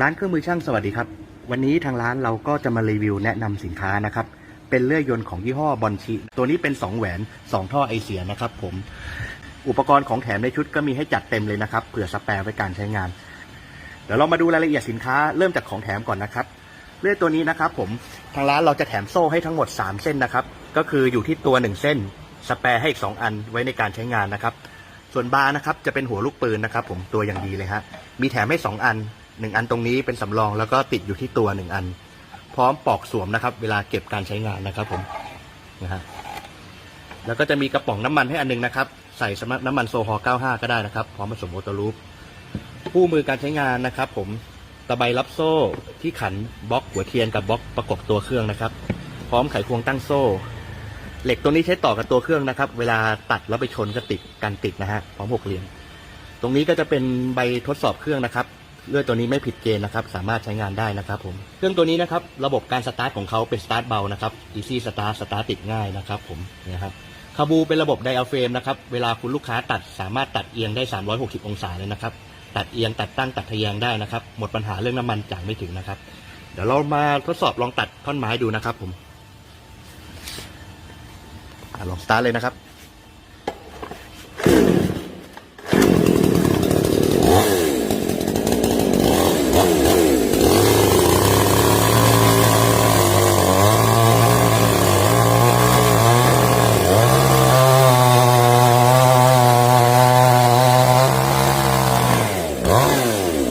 ร้านเครื่องมือช่างสวัสดีครับ วันนี้ทางร้านเราก็จะมารีวิวแนะนำสินค้านะครับ เป็นเลื่อยยนต์ของยี่ห้อบอนชิตัวนี้เป็น 2 แหวน 2 ท่อไอเสียนะครับผม อุปกรณ์ของแถมในชุดก็มีให้จัดเต็มเลยนะครับเผื่อสแปร์ไว้การใช้งาน เดี๋ยวเรามาดูรายละเอียดสินค้าเริ่มจากของแถมก่อนนะครับเลื่อยตัวนี้นะครับผมทางร้านเราจะแถมโซ่ให้ทั้งหมด 3 เส้นนะครับ ก็คืออยู่ที่ตัว 1 เส้น สแปร์ให้อีก 2 อันไว้ในการใช้งานนะครับ ส่วนบาร์นะครับจะเป็นหัวลูกปืนนะครับ ผมตัวอย่างดีเลยฮะมีแถมให้ 2 อัน 1อันตรงนี้เป็นสำรองแล้วก็ติดอยู่ที่ตัว1อัน พร้อมปลอกสวมนะครับ เวลาเก็บการใช้งานนะครับผมนะฮะแล้วก็จะมีกระป๋องน้ำมันให้อันหนึงนะครับ ใส่สำหรับน้ำมันโซฮอล์95 ก็ได้นะครับ พร้อมผสมโอตลูปคู่มือการใช้งานนะครับ ผมตะไบรับโซ่ที่ขันบล็อกหัวเทียนกับบล็อกประกบตัวเครื่องนะครับ พร้อมไขควงตั้งโซ่ เหล็กตัวนี้ใช้ต่อกับตัวเครื่องนะครับ เวลาตัดแล้วไปชนก็ติดกันติดนะฮะพร้อมหกเหลี่ยมตรงนี้ก็จะเป็นใบทดสอบเครื่องนะครับ เลื่อยตัวนี้ไม่ผิดเกณฑ์นะครับ สามารถใช้งานได้นะครับผมเครื่องตัวนี้นะครับ ระบบการสตาร์ทของเขาเป็นสตาร์ทเบานะครับ easy start สตาร์ทติดง่ายนะครับผมนะครับคาบูเป็นระบบไดอะเฟรมนะครับ เวลาคุณลูกค้าตัดสามารถตัดเอียงได้ 360 องศาเลยนะครับ ตัดเอียงตัดตั้งตัดทะแยงได้นะครับ หมดปัญหาเรื่องน้ำมันจ่ายไม่ถึงนะครับ เดี๋ยวเรามาทดสอบลองตัดท่อนไม้ดูนะครับผมลองสตาร์ทเลยนะครับ